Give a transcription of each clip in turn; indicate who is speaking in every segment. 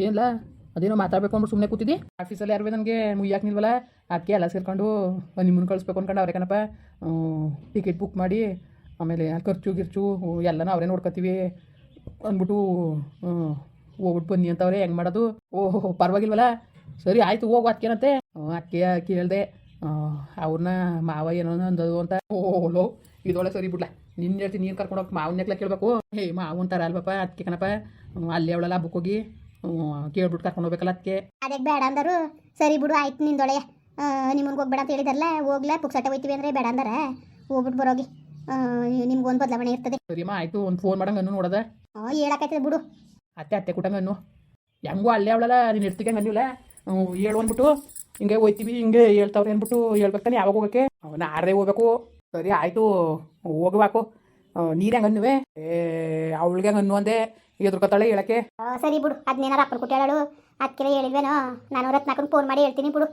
Speaker 1: ಏನಿಲ್ಲ ಅದೇನೋ ಮಾತಾಡಬೇಕು ಅಂದ್ಬಿಟ್ಟು ಸುಮ್ಮನೆ ಕೂತಿದ್ದಿ? ಆಫೀಸಲ್ಲಿ ಯಾರು ನನಗೆ ಮುಯ್ಯಾಕೆ ನಿಲ್ವಲ್ಲ ಅದಕ್ಕೆ ಎಲ್ಲ ಸೇರ್ಕೊಂಡು ನಿಮ್ಮನ್ನು ಕಳಿಸ್ಬೇಕು ಅನ್ಕೊಂಡು ಅವ್ರೆ ಕಣಪ್ಪ. ಟಿಕೆಟ್ ಬುಕ್ ಮಾಡಿ, ಆಮೇಲೆ ಖರ್ಚು ಗಿರ್ಚು ಎಲ್ಲನೂ ಅವರೇ ನೋಡ್ಕೊತೀವಿ ಅಂದ್ಬಿಟ್ಟು ಹೋಗ್ಬಿಟ್ಟು ಬನ್ನಿ ಅಂತವ್ರೆ ಹೆಂಗೆ ಮಾಡೋದು? ಓಹೋ ಪರವಾಗಿಲ್ವಲ್ಲ? ಸರಿ, ಆಯಿತು, ಹೋಗು ಅದಕ್ಕೇನಂತೆ ಅದಕ್ಕೆ ಕೇಳಿದೆ ಅವ್ರನ್ನ ಮಾವ ಏನೋ ಅಂದದು ಅಂತ. ಓಹೋ ಇದೊಳೆ ಸರಿ ಬಿಡ್ಲ. ನಿನ್ನ ಹೇಳ್ತೀನಿ ನೀನು ಕರ್ಕೊಂಡು ಹೋಗಿ ಮಾವನ್ನೆಕ್ಲ ಕೇಳಬೇಕು. ಹೇ ಮಾವು ಅಂತಾರ ಅಲ್ವಪ್ಪ ಅದಕ್ಕೆ ಕಣಪ್ಪ. ಅಲ್ಲಿ ಹಬ್ಬಕ್ಕೆ ಹೋಗಿ. ಕೇಳ್ಬಿಟ್ಟು ಕರ್ಕೊಂಡು ಹೋಗ್ಬೇಕಲ್ಲ ಅದಕ್ಕೆ
Speaker 2: ಅದಕ್ಕೆ ಬೇಡ ಅಂದರು. ಸರಿ ಬಿಡು ಆಯ್ತು ನಿಂದೊಳೆಯ ನಿಮ್ಮನ್ಗೆ ಹೋಗ್ಬೇಡ ಅಂತ ಹೇಳಿದಾರಲ್ಲ ಹೋಗ್ಲಾ ಪುಕ್ಸಟ್ಟೆ ಹೋಯ್ತೀವಿ ಅಂದರೆ ಬೇಡ ಅಂದಾರ. ಹೋಗ್ಬಿಟ್ಟು ಬರೋಗಿ. ನಿಮ್ಗೊಂದು ಬದಲಾವಣೆ ಇರ್ತದೆ.
Speaker 1: ಸರಿಮ್ಮ ಆಯಿತು ಒಂದು ಫೋನ್ ಮಾಡಂಗೆ ಅನ್ನು ನೋಡದ.
Speaker 2: ಹಾಂ ಬಿಡು.
Speaker 1: ಅತ್ತೆ ಅತ್ತೆ ಕುಟಂಗ ಅನ್ನು ಹೆಂಗೋ ಅಲ್ಲೇ ಅವಳಲ್ಲ ನೀನು ಇರ್ತಿಗೆ ಅಂದಿಲ್ಲ ಹೇಳು ಅಂದ್ಬಿಟ್ಟು. ಹಿಂಗೆ ಹೋಯ್ತೀವಿ ಹಿಂಗೆ ಹೇಳ್ತಾವ್ರೆ ಅಂದ್ಬಿಟ್ಟು ಹೇಳ್ಬೇಕಾನೆ ಯಾವಾಗ ಹೋಗಕ್ಕೆ. ನಾರೇ ಹೋಗ್ಬೇಕು. ಸರಿ ಆಯಿತು ಹೋಗ್ಬೇಕು. ನೀರು ಹೆಂಗೆ ಅನ್ನುವೆ ಏ ಅವಳಿಗೆ ಹಂಗೆ ಅನ್ನು ಅಂದೆ? ಎದುರ್ಕೊತಾಳೆ ಹೇಳಕ್ಕೆ.
Speaker 2: ಆ, ಸರಿ ಬಿಡು ಅದನ್ನೇನಾರ ಅಪ್ಪನ ಕುಟ್ಟಾಳು ಅದಕ್ಕೆ ಹೇಳಿದ್ವೇನೋ ನಾನು ರತ್ನಾಕನ್ ಫೋನ್ ಮಾಡಿ ಹೇಳ್ತೀನಿ ಬಿಡು.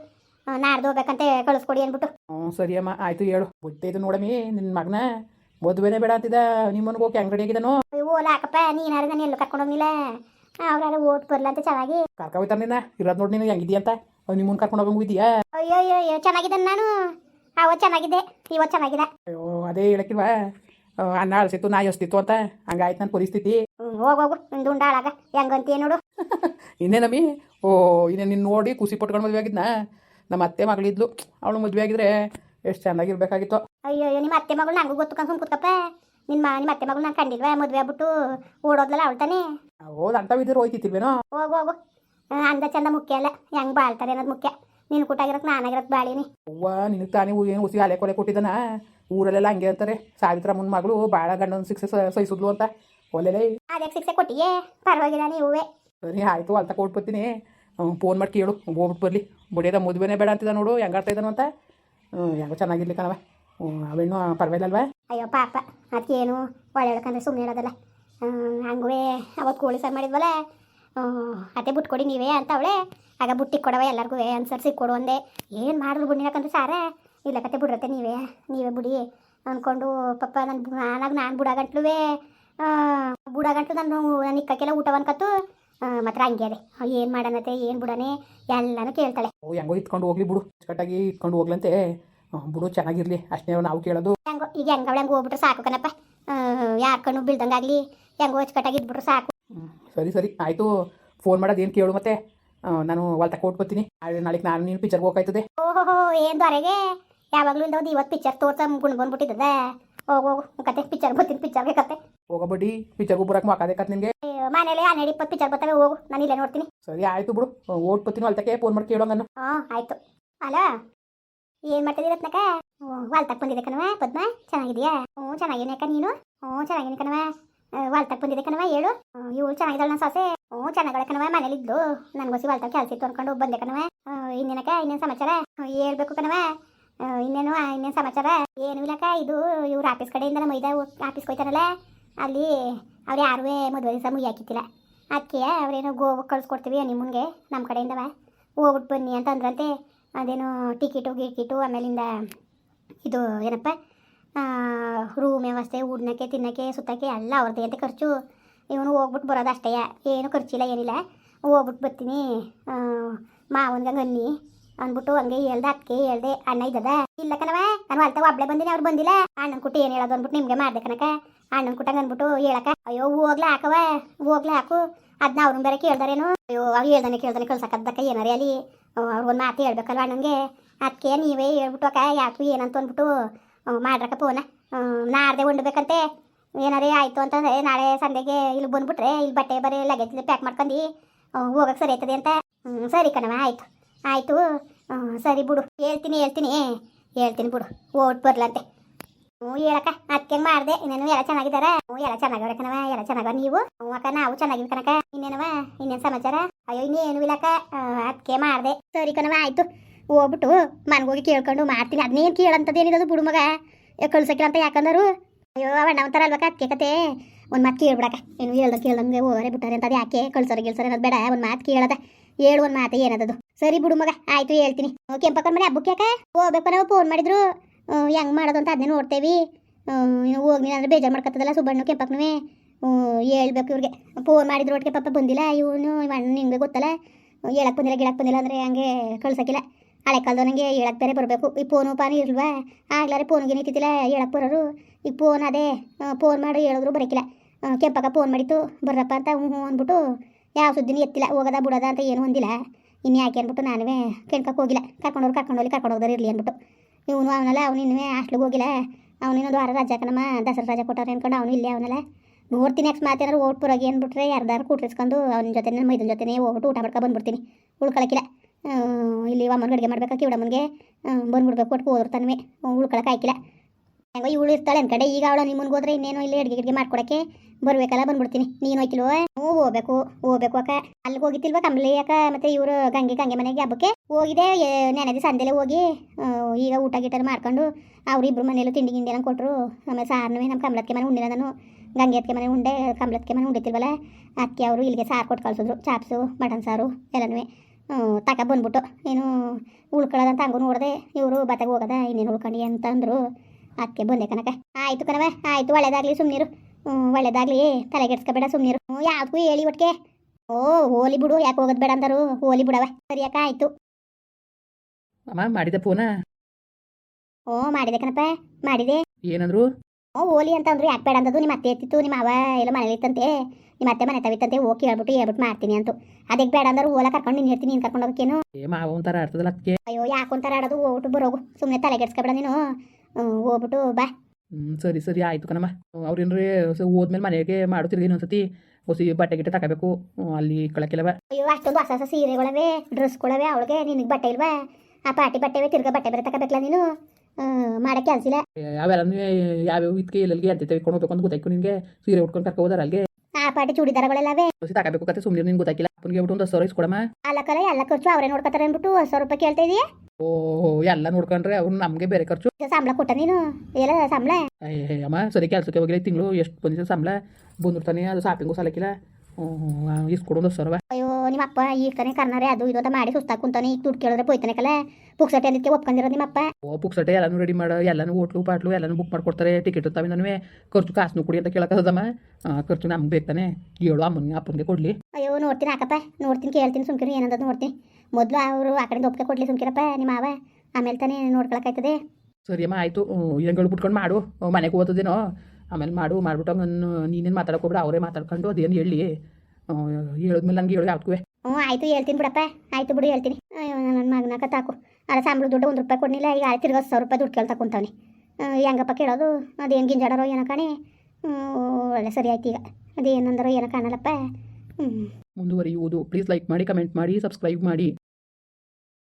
Speaker 2: ನಾಡ್ದು ಹೋಗ್ಬೇಕಂತೆ ಕಳಿಸ್ಕೊಡಿ ಅಂದ್ಬಿಟ್ಟು.
Speaker 1: ಹ್ಞೂ ಸರಿ ಅಮ್ಮ ಆಯ್ತು ಹೇಳು. ಬಿಟ್ಟೆ ಇದು ನೋಡಮ್ಮಿ ನಿನ್ನ ಮಗನ. ಮದುವೆನೇ ಬೇಡ ಅಂತಿದ್ದ ನಿಮ್ಮನಿಗೆ ಹೋಗಿ ಹೆಂಗೆ ರೆಡಿ ಆಗಿದ್ದಾನೋ
Speaker 2: ಓಲ ಹಾಕಪ್ಪ ನೀನಾರು ನಾನು ಎಲ್ಲೂ ಕರ್ಕೊಂಡು ಹೋಗಿಲ್ಲ ಅವ್ರಾರು ಓಟ್ ಬರ್ಲ ಅಂತ ಚೆನ್ನಾಗಿ.
Speaker 1: ಕರ್ಕ ಹೋಯ್ತಾರ ನಿನ್ನ ಇರೋದು ನೋಡಿ ನೀನು ಹೆಂಗಿದ್ಯಾ ಅಂತ. ನಿಮ್ಮನ್ ಕರ್ಕೊಂಡು ಹೋಗಂಗೆ ಹೋಗಿದ್ಯಾ?
Speaker 2: ಅಯ್ಯೋ ಅಯ್ಯೋ ಚೆನ್ನಾಗಿದ್ದ ನಾನು. ಅವತ್ತು ಚೆನ್ನಾಗಿದ್ದೆ ಇವತ್ತು ಚೆನ್ನಾಗಿದೆ.
Speaker 1: ಅಯ್ಯೋ ಅದೇ ಹೇಳಕ್ಕಿಲ್ವಾ? ಅನ್ನ ಅಳಿಸಿತ್ತು ನಾ ಹಸ್ತಿತ್ತು ಅಂತ. ಹಂಗಾಯ್ತು ನನ್ನ ಪರಿಸ್ಥಿತಿ.
Speaker 2: ಹೋಗೋಗು ಹಾಳಾಗ ಹೆಂಗಂತೀಯ ನೋಡು.
Speaker 1: ಇನ್ನೇನಮ್ಮಿ ಓ ಇನ್ನೇ ನಿನ್ನ ನೋಡಿ ಖುಷಿ ಪಟ್ಕೊಂಡು ಮದುವೆ ಆಗಿದ್ನ? ನಮ್ಮ ಅತ್ತೆ ಮಗಳಿದ್ಲು ಅವಳು ಮದುವೆ ಆಗಿದ್ರೆ ಎಷ್ಟು ಚೆನ್ನಾಗಿರ್ಬೇಕಾಗಿತ್ತು.
Speaker 2: ಅಯ್ಯೋ ನಿಮ್ಮ ಅತ್ತೆ ಮಗಳು ನಂಗೂ ಗೊತ್ತು ಸುಮ್ ಕೂತ್ಕಪ್ಪ. ನಿಮ್ಮ ನಿಮ್ಮ ಅತ್ತೆ ಮಗಳು ನಾನು ಕಂಡಿಲ್ವಾ ಮದುವೆ ಆಗ್ಬಿಟ್ಟು ಓಡೋದ್ಲಲ್ಲ ಅವಳ್ತಾನೆ ಓ
Speaker 1: ದಂತವಿದ್ರು ಅಂಥವಿದ್ರೆ ಹೋಯ್ತಿತ್ತಿಲ್ವೇನೋ
Speaker 2: ಹೋಗು ಹೋಗು. ಅಂದ ಚಂದ ಮುಖ್ಯ ಅಲ್ಲ ಹೆಂಗ್ ಬಾಳ್ತಾರೆ ಅನ್ನೋದು ಮುಖ್ಯ. ನೀನು ಕೂಟಾಗಿರಕ್ಕೆ ನಾನಾಗಿರಕ್ಕೆ ಬಾಳೀನಿ.
Speaker 1: ಅವ್ವ ನಿನಗೆ ತಾನೇ ಏನು ಉಸಿ ಅಲೆ ಕೊಲೆ ಕೊಟ್ಟಿದ್ದಾನ? ಊರಲ್ಲೆಲ್ಲ ಹಂಗೆ ಅಂತಾರೆ. ಸಾವಿತ್ರಮ್ಮನ ಮಗಳು ಭಾಳ ಗಂಡನ ಸಿಕ್ಸ್ ಸಹಿಸಿದ್ಲು ಅಂತ.
Speaker 2: ಅದಕ್ಕೆ ಶಿಕ್ಷೆ ಕೊಟ್ಟಿಯೇ? ಪರವಾಗಿಲ್ಲ ನೀವೇ
Speaker 1: ಸರಿ ಆಯಿತು ಅಲ್ತ ಕೊಟ್ಬಿಡ್ತೀನಿ ಫೋನ್ ಮಾಡಿ ಕೇಳು. ಹೋಗ್ಬಿಟ್ಟು ಬರಲಿ. ಬುಡಿಯದ ಮದುವೆನೇ ಬೇಡ ಅಂತಿದ್ದ ನೋಡು ಹೆಂಗಾಡ್ತಾ ಇದ್ದಾನು ಅಂತ. ಹೆಂಗೋ ಚೆನ್ನಾಗಿರ್ಲಿ ಕಣವ ಅವೇನು ಪರವಾಗಿಲ್ಲಲ್ವಾ?
Speaker 2: ಅಯ್ಯೋ ಪಾಪ. ಅದಕ್ಕೇನು ಒಳ್ಳೆ ಹೇಳ್ಕಂದ್ರೆ ಸುಮ್ಮನೆ ಹೇಳೋದಲ್ಲ ಹಂಗೂ ಅವತ್ತು ಕೋಳಿ ಸಾರು ಮಾಡಿದ್ವಲ್ಲ ಅತ್ತೆ ಬಿಟ್ಕೊಡಿ ನೀವೇ ಅಂತ ಅವಳೆ ಆಗ ಬುಟ್ಟಿ ಕೊಡವ ಎಲ್ಲರಿಗೂ ಅನ್ಸರ್ಸಿ ಕೊಡು ಒಂದೇ. ಏನು ಮಾಡಿದ್ರು ಬುಣ್ಣಿನಕ್ಕಂದ್ರೆ ಸಾರ? ಇಲ್ಲ ಕತೆ ಬಿಡ್ರತ್ತೆ ನೀವೇ ನೀವೇ ಬಿಡಿ. ಅಂದ್ಕೊಂಡು ಪಪ್ಪ ನನ್ನ ನಾನಾಗ ನಾನು ಬುಡಗಂಟ್ಲುವೆ. ಬುಡಗಂಟ್ಲು ನಾನು ನನಗೆ ಇಕ್ಕಕ್ಕೆಲ್ಲ ಊಟ ಅನ್ಕತ್ತು ಮಾತ್ರ ಹಂಗೆ ಅದೇ. ಏನು ಮಾಡನತ್ತೆ ಏನು ಬಿಡನೆ ಎಲ್ಲಾನು ಕೇಳ್ತಾಳೆ.
Speaker 1: ಓ ಹೆಂಗೋ ಇತ್ಕೊಂಡು ಹೋಗ್ಲಿ ಬಿಡು. ಕಟ್ಟಾಗಿ ಇಟ್ಕೊಂಡು ಹೋಗ್ಲಂತೆ. ಬಿಡು ಚೆನ್ನಾಗಿರ್ಲಿ. ಅಷ್ಟೇ ನಾವು ಕೇಳೋದು.
Speaker 2: ಹೆಂಗೋ ಈಗ ಹೆಂಗ್ ಹೆಂಗೆ ಹೋಗ್ಬಿಟ್ರೆ ಸಾಕು ಕಣಪ್ಪ. ಯಾರ ಕಣ್ಣು ಬೀಳ್ದಂಗಾಗ್ಲಿ ಹೆಂಗೋ ಅಚ್ಚುಕಟ್ಟಾಗಿ ಇದ್ಬಿಟ್ರೆ ಸಾಕು.
Speaker 1: ಸರಿ ಸರಿ. ಆಯ್ತು. ಫೋನ್ ಮಾಡೋದು ಏನ್ ಕೇಳು ಮತ್ತೆ. ನಾನು ಹೊಲ್ತ ಕೊಟ್ಟು ಬರ್ತೀನಿ. ನಾಳೆ ನಾನು ನೀನು ಪಿಕ್ಚರ್ಗೆ ಹೋಗ್ತದೆ
Speaker 2: ಓಹೋ ಏನು ದೊರೆಗೆ ಯಾವಾಗಲೂ ಇಂದ ಇವತ್ತು ಪಿಕ್ಚರ್ ತೋರ್ಸ ಗುಣ ಬಂದ್ಬಿಟ್ಟಿದ್ದದ ಹೋಗೋ ಹೋಗು ಕತೆ. ಪಿಕ್ಚರ್ ಬರ್ತೀನಿ ಪಿಕ್ಚರ್ಗೆ ಕತೆ.
Speaker 1: ಹೋಗಬೇಡಿ ಪಿಕ್ಚರ್ಗೂ ಗುಬ್ಬರಕ್ ಮಾಕಾದೇಕತ್ ನಿನಗೆ?
Speaker 2: ಅಯ್ಯೋ, ಮನೇಲಿ ಹನ್ನೆರಡು ಇಪ್ಪತ್ತು ಪಿಕ್ಚರ್ ಬರ್ತವೆ ಹೋಗು ನಾನು ಇಲ್ಲೇ ನೋಡ್ತೀನಿ.
Speaker 1: ಸರಿ ಆಯ್ತು ಬಿಡು. ಓಟ್ ಬತ್ತೀನಿ ಅಲ್ತಕ್ಕೆ ಫೋನ್ ಮಾಡಿ ಕೇಳೋ ನಾನು.
Speaker 2: ಹಾ ಆಯ್ತು. ಅಲೋ ಏನ್ ಮಾಡ್ತಿದ್ದೀರ ರತ್ನಕ ವಾಲ್ತಕ್ ಬಂದಿದೆ ಕಣವ ಪದ್ಮ. ಚೆನ್ನಾಗಿದೆಯಾ ಹ್ಞೂ ಚೆನ್ನಾಗಿದೆ ಅಕ್ಕ ನೀನು? ಹ್ಞೂ ಚೆನ್ನಾಗಿನ ಕಣವ ವಾಲ್ತಕ್ ಬಂದಿದೆ ಕಣವ ಹೇಳು. ಇವಳು ಚೆನ್ನಾಗಿದ್ದಾಳ ನನ್ನ ಸೊಸೆ. ಹ್ಞೂ ಚೆನ್ನಾಗಿದೆ ಕಣವ ಮನೇಲಿದ್ಲು ನನಗೋಸಿ ವಾಲ್ತಕ್ ಕೆಲಸ ಇತ್ತು ಅನ್ಕೊಂಡು ಬಂದೆ ಕಣವ ಇನ್ನೇನಕ್ಕ ಇನ್ನೇನು ಸಮಾಚಾರ? ಹೇಳಬೇಕು ಕಣವ ಇನ್ನೇನು ಇನ್ನೇನು ಸಮಾಚಾರ? ಏನು ಇಲ್ಲಕ್ಕ ಇದು ಇವ್ರ ಆಫೀಸ್ ಕಡೆಯಿಂದ ನಮ್ಮ ಮೈದ ಆಫೀಸ್ಗೆ ಹೋಯ್ತಾರಲ್ಲ. ಅಲ್ಲಿ ಅವ್ರು ಯಾರುವೇ ಮದುವೆ ದಿವಸ ಮುಗಿ ಹಾಕಿತ್ತಿಲ್ಲ ಅದಕ್ಕೆ ಅವ್ರೇನೋ ಗೋವು ಕಳ್ಸ್ಕೊಡ್ತೀವಿ ನಿಮ್ಮನ್ಗೆ ನಮ್ಮ ಕಡೆಯಿಂದವ ಹೋಗ್ಬಿಟ್ಟು ಬನ್ನಿ ಅಂತ ಅಂದ್ರಂತೆ ಅದೇನು ಟಿಕೆಟು ಗಿಟಿಟು ಆಮೇಲಿಂದ ಇದು ಏನಪ್ಪ ರೂಮ್ ವ್ಯವಸ್ಥೆ ಉಡ್ನಕ್ಕೆ ತಿನ್ನಕ್ಕೆ, ಸುತ್ತಕ್ಕೆ ಎಲ್ಲ ಅವ್ರದ್ದೇ ಅಂತ ಖರ್ಚು. ಇವನು ಹೋಗ್ಬಿಟ್ಟು ಬರೋದು ಅಷ್ಟೇ, ಏನು ಖರ್ಚಿಲ್ಲ, ಏನಿಲ್ಲ. ಹೋಗ್ಬಿಟ್ಟು ಬರ್ತೀನಿ ಮಾ ಮಾವನ್ಗೆ ಅನ್ನಿ. ಅಂದ್ಬಿಟ್ಟು ಹಂಗೆ ಹೇಳ್ದೆ ಅಕ್ಕಿ ಹೇಳ್ದೆ, ಅಣ್ಣ ಇದ್ದದ. ಇಲ್ಲ ಕಣವ ನಾನು ಅಲ್ತ ಒಬ್ಳೆ ಬಂದಿನಿ, ಅವ್ರು ಬಂದಿಲ್ಲ. ಅಣ್ಣನ ಕುಟ್ಟಿ ಏನು ಹೇಳೋದು ಅಂದ್ಬಿಟ್ಟು ನಿಮಗೆ ಮಾಡ್ದೆ ಕನಕ ಅಣ್ಣನ ಕುಟ್ಟಂಗೆ ಅಂದ್ಬಿಟ್ಟು ಹೇಳಕ ಅಯ್ಯೋ ಹೋಗ್ಲಾ ಹಾಕವ ಹೋಗ್ಲಾ ಹಾಕು. ಅದ್ನ ಅವ್ರನ್ನ ಬೇರೆ ಕೇಳ್ದಾರೇನು? ಅಯ್ಯೋ, ಅವ್ ಹೇಳ್ದಾನೆ ಕೇಳ್ದಾನೆ ಕಳ್ಸಕ್ಕದ್ದಕ್ಕ ಏನಾರೇ ಅಲ್ಲಿ. ಅವ್ರಿಗೊಂದು ಮಾತು ಹೇಳ್ಬೇಕಲ್ವ ಅಣ್ಣಂಗೆ ಅದಕ್ಕೆ ನೀವೇ ಹೇಳ್ಬಿಟ್ಟು ಅಕ್ಕ, ಯಾಕು ಏನಂತ ಅಂದ್ಬಿಟ್ಟು ಮಾಡ್ರಕ್ಕ ಫೋನ ನಾಡ್ದೆ ಉಂಡ್ಬೇಕಂತೆ. ಏನಾರೇ ಆಯಿತು ಅಂತಂದ್ರೆ ನಾಳೆ ಸಂಡೆಗೆ ಇಲ್ಲಿ ಬಂದ್ಬಿಟ್ರೆ, ಇಲ್ಲಿ ಬಟ್ಟೆ ಬರೀ ಲಗೇಜ್ ಪ್ಯಾಕ್ ಮಾಡ್ಕೊಂಡು ಹೋಗಕ್ಕೆ ಸರಿ ಆಯ್ತದೆ ಅಂತ. ಸರಿ ಕಣವ ಆಯಿತು. ಆಯಿತು. ಸರಿ ಬಿಡು. ಹೇಳ್ತೀನಿ ಹೇಳ್ತೀನಿ. ಹೇಳ್ತೀನಿ ಬಿಡು. ಓಟ್ ಬರ್ಲಂತೆ. ಹ್ಞೂ ಹೇಳಕ್ಕ ಅದಕ್ಕೆ ಮಾಡ್ದೆ? ಇನ್ನೇನು ಎಲ್ಲ ಚೆನ್ನಾಗಿದ್ದಾರೆ? ಹ್ಞೂ, ಎಲ್ಲ ಚೆನ್ನಾಗವ್ರೆ ಕಣವ ಎಲ್ಲ ಚೆನ್ನಾಗವ ನೀವು? ಹ್ಞೂ ಅಕ್ಕ, ನಾವು ಚೆನ್ನಾಗಿವಿ ಕಣಕ ಇನ್ನೇನವ ಇನ್ನೇನು ಸಮಾಚಾರ? ಅಯ್ಯೋ, ಇನ್ನೇನು ಇಲ್ಲಕ್ಕ. ಅದಕ್ಕೆ ಮಾಡಿದೆ. ಸರಿ ಕಣವ ಆಯಿತು. ಹೋಗ್ಬಿಟ್ಟು ಮನ್ಗೋಗಿ ಕೇಳ್ಕೊಂಡು ಮಾಡ್ತೀನಿ. ಅದನ್ನೇನು ಕೇಳಂತದೇನಿರೋದು ಬಿಡು ಮಗ. ಕಳ್ಸಕ್ಕಿಲ್ಲ ಅಂತ ಯಾಕಂದರು? ಅಯ್ಯೋ ಅಣ್ಣ ಒಂಥರ ಅಲ್ವಕ್ಕ ಅದಕ್ಕೆ ಕತೆ. ಒಂದು ಮಾತು ಕೇಳ್ಬಿಡಕ್ಕ. ಏನು ಹೇಳ್ದ, ಕೇಳ್ದಂಗೆ ಹೋಗರೆ ಬಿಟ್ಟಾರೆ ಅಂತ ಅದು ಯಾಕೆ ಕಳ್ಸೋರೆ, ಗಿಳ್ಸೋರೆ ಅನ್ನೋದು ಬೇಡ. ಒಂದು ಮಾತು ಕೇಳದ. ಹೇಳು ಒಂದು ಮಾತು ಏನದದು. ಸರಿ ಬಿಡು ಮಗ, ಆಯ್ತು ಹೇಳ್ತೀನಿ. ಕೆಂಪಕ್ಕನ ಮನೆ ಹಬ್ಬಕ್ಕೆ ಯಾಕೆ ಹೋಗ್ಬೇಕು ನಾವು ಫೋನ್ ಮಾಡಿದ್ರು. ಹೆಂಗೆ ಮಾಡೋದು ಅಂತ ಅದನ್ನೇ ನೋಡ್ತೇವಿ. ಹೋಗಿ ಅಂದ್ರೆ ಬೇಜಾರು ಮಾಡ್ಕೊತದಲ್ಲ ಸುಬ್ಬಣ್ಣ ಕೆಂಪಕ್ಕನವೇ. ಹೇಳ್ಬೇಕು ಇವ್ರಿಗೆ. ಫೋನ್ ಮಾಡಿದ್ರು ಒಟ್ಟಿಗೆ ಪಾಪ ಬಂದಿಲ್ಲ, ಇವನು ಅಣ್ಣ ನಿಂಗೆ ಗೊತ್ತಲ್ಲ. ಹೇಳಕ್ಕೆ ಬಂದಿಲ್ಲ ಗಿಳಕ್ ಬಂದಿಲ್ಲ ಅಂದರೆ ಹಂಗೆ ಕಳ್ಸಕ್ಕಿಲ್ಲ. ಹಳೆ ಕಾಲದ ನನಗೆ ಹೇಳಕ್ ಬೇರೆ ಬರಬೇಕು. ಈ ಫೋನು ಪಾನು ಇಲ್ವಾ ಆಗ್ಲಾರೆ ಫೋನ್ಗೆ ನಿಂತಿದ್ದಿಲ್ಲ ಹೇಳಕ್ಕೆ ಬರೋರು. ಈಗ ಫೋನ್ ಅದೇ ಫೋನ್ ಮಾಡಿ ಹೇಳಿದ್ರು ಬರೋಕ್ಕಿಲ್ಲ ಕೆಂಪಕ್ಕ ಫೋನ್ ಮಾಡಿತ್ತು, ಬರ್ರಪ್ಪ ಅಂತ ಹ್ಞೂ ಹ್ಞೂ ಅಂದ್ಬಿಟ್ಟು ಯಾವ ಸುದ್ದಿನೂ ಎತ್ತಿಲ್ಲ, ಹೋಗದ ಬಿಡೋದ ಅಂತ ಏನು ಹೊಂದಿಲ್ಲ ಇನ್ನು ಯಾಕೆ ಅಂದ್ಬಿಟ್ಟು ನಾನುವೇ ಕೆಣ್ಕಕ್ಕೆ ಹೋಗಿಲ್ಲ. ಕರ್ಕೊಂಡೋರು ಕರ್ಕೊಂಡೋಗಿ ಕರ್ಕೊಂಡು ಇರಲಿ ಅಂದ್ಬಿಟ್ಟು. ಇವನು ಅವನಲ್ಲ, ಅವನು ಇನ್ನೂ ಹಾಸ್ಟ್ಲಿಗೆ ಹೋಗಿಲ್ಲ. ಅವ್ನು ಇನ್ನೊಂದು ವಾರ ರಜಾ ಕಣಮ್ಮ ದಸರಾ ರಜಾ ಕೊಟ್ಟವ್ರೆ ಅನ್ಕೊಂಡು ಅವನು ಇಲ್ಲೇ ಅವನಲ್ಲ. ನೋಡ್ತೀನಿ ನೆಕ್ಸ್ಟ್ ಮಾತೇನಾರು ಓಟ್ ಪುರಾಗಿ ಏನ್ಬಿಟ್ರೆ ಯಾರ್ದಾರು ಕೂಟ್ರಿಸ್ಕೊಂಡು ಅವನ ಜೊತೆ ಮೈದನ ಜೊತೆನೇ ಹೋಗ್ಬಿಟ್ಟು ಊಟ ಮಾಡ್ಕೊ ಬಂದ್ಬಿಡ್ತೀನಿ. ಉಳ್ಕೊಳಕ್ಕಿಲ್ಲ ಇಲ್ಲಿ ಅಮ್ಮನ ಅಡುಗೆ ಮಾಡ್ಬೇಕಾ ಇವಡಮ್ಮನಿಗೆ ಬಂದ್ಬಿಡ್ಬೇಕು ಒಟ್ಟು ಹೋದ್ರು ತನ್ವೆ. ಉಳ್ಕೊಳಕ್ಕೆ ಆಯ್ಕಿಲ್ಲ. ಹೆಂಗೋ ಇವಳು ಇರ್ತಾಳೆ ಅನ್ಕಡೆ. ಈಗ ಅವಳು ನಿಮ್ಮನ್ಗೆ ಹೋದ್ರೆ ಇನ್ನೇನೋ ಇಲ್ಲಿ ಅಡುಗೆ ಗಿಡ್ಗೆ ಮಾಡ್ಕೊಡಕ್ಕೆ ಬರ್ಬೇಕಲ್ಲ, ಬಂದ್ಬಿಡ್ತೀನಿ. ನೀನು ಹೋಯ್ತಿಲ್ವ? ಹೋಗ್ಬೇಕು ಹೋಗ್ಬೇಕು ಅಕ್ಕ. ಅಲ್ಲಿಗೆ ಹೋಗಿತ್ತಿಲ್ವ ಕಂಬಳಿ ಅಕ್ಕ? ಮತ್ತೆ ಇವರು ಗಂಗೆ ಗಂಗೆ ಮನೆಗೆ ಹಬ್ಬಕ್ಕೆ? ಹೋಗಿದೆ ನೆನೆ ಸಂದೆಲೆ ಹೋಗಿ ಈಗ ಊಟ ಗೀಟ ಮಾಡ್ಕೊಂಡು ಅವ್ರಿಬ್ರು ಮನೇಲೂ ತಿಂಡಿ ಗಿಂಡಿ ಎಲ್ಲ ಕೊಟ್ಟರು ಆಮೇಲೆ ಸಾರನೂ ನಮ್ಮ ಕಮಲಕ್ಕೆ ಮನೆ ಉಂಡಿನ ನಾನು ಗಂಗೆ ಅದಕ್ಕೆ ಮನೆ ಉಂಡೆ ಕಮಲಕ್ಕೆ ಮನೆ ಉಂಡಿತಿಲ್ವಲ್ಲ ಅಕ್ಕಿ ಅವರು ಇಲ್ಲಿಗೆ ಸಾರು ಕೊಟ್ಟು ಕಳ್ಸಿದ್ರು, ಚಾಪ್ಸು, ಮಟನ್ ಸಾರು ಎಲ್ಲನೂ ತಕ ಬಂದ್ಬಿಟ್ಟು, ಏನು ಉಳ್ಕೊಳ್ಳೋದಂತ ಹಂಗೂ ನೋಡಿದೆ, ಇವರು ಬತ್ತಾಗ ಹೋಗದ, ಇನ್ನೇನು ಉಳ್ಕೊಂಡು ಅಂತ ಅಂದರು. ಬಂದೆ ಕನಕ ಆಯ್ತು ಕಣವ ಆಯ್ತು, ಒಳ್ಳೇದಾಗಲಿ ಸುಮ್ಮನಿರು ಒಳ್ಳೇದಾಗಲಿ, ತಲೆಗೆಡ್ಸ್ಕೊಬೇಡ ಸುಮ್ಮನಿರು ಯಾವುದಕ್ಕೂ ಹೇಳಿ ಒಟ್ಟಿಗೆ ಓ, ಹೋಲಿ ಬಿಡು, ಯಾಕೆ ಹೋಗೋದು ಬೇಡ ಅಂದರು. ಹೋಲಿ ಬಿಡವ ಸರಿಯಾಕ ಆಯ್ತು.
Speaker 1: ಅಮ್ಮ ಮಾಡಿದೆ ಫೋನ
Speaker 2: ಓ ಮಾಡಿದೆ ಕಣಪ್ಪ ಮಾಡಿದೆ.
Speaker 1: ಏನಂದ್ರು?
Speaker 2: ಓ ಓಲಿ ಅಂತ ಅಂದ್ರು ಯಾಕೆ ಬೇಡ ಅಂದದು ನಿಮ್ಮ ಅತ್ತೆ ಎತ್ತಿತ್ತು ನಿಮ್ಮ ಅವ ಎಲ್ಲ ಮನೇಲಿ ಇತ್ತಂತೆ. ನಿಮ್ಮ ಅತ್ತೆ ಮನೆ ತವಿತ್ತಂತೆ ಓಕೆ ಹೇಳ್ಬಿಟ್ಟು ಹೇಳ್ಬಿಟ್ಟು ಮಾಡ್ತೀನಿ ಅಂತ. ಅದಕ್ಕೆ ಬೇಡ ಅಂದ್ರೆ ಓಲಾ ಕರ್ಕೊಂಡು ನೀನು ಹೇಳ್ತೀನಿ ನೀನು ಕರ್ಕೊಂಡು ಹೋಗಕ್ಕೇನು?
Speaker 1: ಏ ಮಾವ ಒಂಥರ ಆಡ್ತದಲ್ಲ ಅದಕ್ಕೆ
Speaker 2: ಅಯ್ಯೋ ಯಾಕೆ ಒಂಥರ ಆಡೋದು? ಹೋಗ್ಬಿಟ್ಟು ಬರೋಗು. ಸುಮ್ಮನೆ ತಲೆಗೆಡ್ಸ್ಕೊಬೇಡ ನೀನು. ಹ್ಮ್, ಹೋಗ್ಬಿಟ್ಟು ಬಾ.
Speaker 1: ಹ್ಞೂ ಸರಿ ಸರಿ ಆಯಿತು ಕಣಮ್ಮ. ಅವ್ರೇನ್ರಿ ಹೋದ್ಮೇಲೆ ಮನೆಗೆ ಮಾಡು ತಿರ್ಗಿ ಇನ್ನೊಂದ್ಸತಿ. ಹೊಸ ಬಟ್ಟೆ ಗಿಟ್ಟೆ ತಗೋಬೇಕು. ಅಲ್ಲಿ ಕಳಕಿಲ್ಲವ.
Speaker 2: ಅಯ್ಯೋ ಅಷ್ಟೊಂದು ಹೊಸ ಹೊಸ ಸೀರೆಗಳವೆ ಡ್ರೆಸ್ಗಳವೆ ಅವಳಿಗೆ ನಿನಗೆ ಬಟ್ಟೆ ಇಲ್ವಾ? ಆ ಪಾಟಿ ಬಟ್ಟೆ ತಿರ್ಗಾ ಬಟ್ಟೆ ಬರತಕ ತಗೋಬೇಕಲ್ಲ ನೀನು? ಮಾಡಕ್ಕೆ ಇಲ್ಲ
Speaker 1: ಯಾವೆಲ್ಲನೂ ಯಾವ್ಯಾವ ಇದಕ್ಕೆ ಎಲ್ಲೆಲ್ಲಿಗೆ ಅಂತ ತೆಗೆದುಕೊಂಡು ಹೋಗ್ಬೇಕು ಅಂತ ಗೊತ್ತಾಯ್ತು ನಿನಗೆ? ಸೀರೆ ಉಟ್ಕೊಂಡು ಕರ್ಕೊ ಹೋದಾರ ಅಲ್ಲಿಗೆ
Speaker 2: ಆ ಪಾಟಿ ಚೂಡಿದಾರಗಳೆಲ್ಲವೇ
Speaker 1: ತಗೋಬೇಕು ಕತೆ ಸುಮ್ಮನೆ ನಿನ್ಗೆ ಗೊತ್ತಾಗಿಲ್ಲ ಅಪ್ಪನಿಗೆ ಬಿಟ್ಟು ಒಂದು ಹತ್ತು ಸಾವಿರ ಇಸ್ಕೊಡಮ್ಮ.
Speaker 2: ಅಲ್ಲ ಕಲ ಎಲ್ಲ ಖರ್ಚು ಅವರೇ ನೋಡ್ಕೊತಾರೆ ಅಂದ್ಬಿಟ್ಟು ಹತ್ತು ಸಾವಿರ ರೂಪಾಯಿ ಕೇಳ್ತಾ ಇದೀಯ?
Speaker 1: ಓಹೋ ಎಲ್ಲ ನೋಡ್ಕೊಂಡ್ರೆ ಅವ್ರು ನಮಗೆ ಬೇರೆ ಖರ್ಚು.
Speaker 2: ಸಂಬಳ ಕೊಟ್ಟ ನೀನು? ಎಲ್ಲ ಸಂಬಳ?
Speaker 1: ಅಮ್ಮ ಸರಿ ಕೆಲಸಕ್ಕೆ ಹೋಗಿಲ್ಲ ತಿಂಗಳು ಎಷ್ಟು ಬಂದಿದೆ ಸಂಬಳ? ಬಂದಿರ್ತಾನೆ ಅದು ಶಾಪಿಂಗು ಸಾಲಕ್ಕಿಲ್ಲ. ಇಸ್ಕೊಡು ಸರ್ವ?
Speaker 2: ಅಯ್ಯೋ ನಿಮ್ಮ ಅಪ್ಪ ಈಗ ಕನೆ ಕರ್ನಾರೆ ಅದು ಇದು ಅಂತ ಮಾಡಿ ಸುಸ್ತಾಗಿ ಕುಂತಾನೆ ಈಗ ದುಡ್ಡು ಕೇಳಿದ್ರೆ ಹೋಯ್ತಾನೆ ಕಲ. ಪುಕ್ಸಟೆ ಅದಕ್ಕೆ ಒಪ್ಕೊಂಡಿರೋ ನಿಮ್ಮ ಅಪ್ಪ?
Speaker 1: ಓ ಪುಕ್ಸಟೆ ಎಲ್ಲಾನು ರೆಡಿ ಮಾಡು ಎಲ್ಲಾನು ಹೋಟ್ಲು ಪಾಟ್ಲು ಎಲ್ಲಾನು ಬುಕ್ ಮಾಡ್ಕೊಡ್ತಾರೆ ಟಿಕೆಟ್ ತವಿನೂ ಖರ್ಚು ಕಾಸು ಕೊಡಿ ಅಂತ ಕೇಳಕ್ಕದಮ್ಮ ಖರ್ಚು ನಮ್ಗೆ ಬೇಕಾನೆ ಹೇಳು ಅಮ್ಮನಿಗೆ ಅಪ್ಪನಿಗೆ ಕೊಡ್ಲಿ.
Speaker 2: ಅಯ್ಯೋ ನೋಡ್ತೀನಿ ಹಾಕಪ್ಪ ನೋಡ್ತೀನಿ ಕೇಳ್ತೀನಿ ಸುಮ್ಕಿರು ಏನಂದದ್ದು ನೋಡ್ತೀನಿ. ಮೊದಲು ಅವರು ಆ ಕಡೆಯಿಂದ ಒಪ್ಪಿಗೆ ಕೊಡ್ಲಿ ಸುಮ್ಕಿರಪ್ಪ ನಿಮ್ಮ ಮಾವ. ಆಮೇಲೆ ತಾನೇ ನೋಡ್ಕೊಳಕ್ಕಾಯ್ತದೆ.
Speaker 1: ಅಮ್ಮ ಆಯಿತು. ಹೆಂಗಳು ಬಿಟ್ಕೊಂಡು ಮಾಡು. ಮನೆಗೆ ಓದೋದೇನೋ ಆಮೇಲೆ ಮಾಡು ಮಾಡ್ಬಿಟ್ಟು ನಾನು ನೀನೇನು ಮಾತಾಡಕ್ಕೆ ಹೋಗ್ಬಿಡ ಅವರೇ ಮಾತಾಡ್ಕೊಂಡು ಅದೇನು ಹೇಳಿ. ಹೇಳಿದ್ಮೇಲೆ ನಂಗೆ ಹೇಳು ಯಾವ್ದಕ್ಕೂ
Speaker 2: ಹ್ಞೂ ಆಯ್ತು ಹೇಳ್ತೀನಿ ಬಿಡಪ್ಪ. ಆಯ್ತು ಬಿಡು ಹೇಳ್ತೀನಿ. ಅಯ್ಯೋ ನನ್ನ ಮಗನ ತಾಕು. ಅಲ್ಲ ಸಂಬಳ ದುಡ್ಡು ಒಂದು ರೂಪಾಯಿ ಕೊಡಲಿಲ್ಲ ಈಗ ಆಯ್ತು ತಿರ್ಗಿ ಸಾವಿರ ರೂಪಾಯಿ ದುಡ್ಡು ಕೇಳ್ತಾ ಕುಂತಾನೆ ಹೆಂಗಪ್ಪ ಕೇಳೋದು? ಅದೇನು ಗಿಂಜಾಡರೋ ಏನೋ ಕಾಣೆ? ಒಳ್ಳೆ ಸರಿ ಆಯ್ತು ಈಗ. ಅದೇನಂದರೋ ಏನೋ ಕಾಣಲ್ಲಪ್ಪ. ಹ್ಞೂ
Speaker 1: ಮುಂದುವರಿಯುವುದು. ಪ್ಲೀಸ್ ಲೈಕ್ ಮಾಡಿ ಕಮೆಂಟ್ ಮಾಡಿ ಸಬ್ಸ್ಕ್ರೈಬ್ ಮಾಡಿ.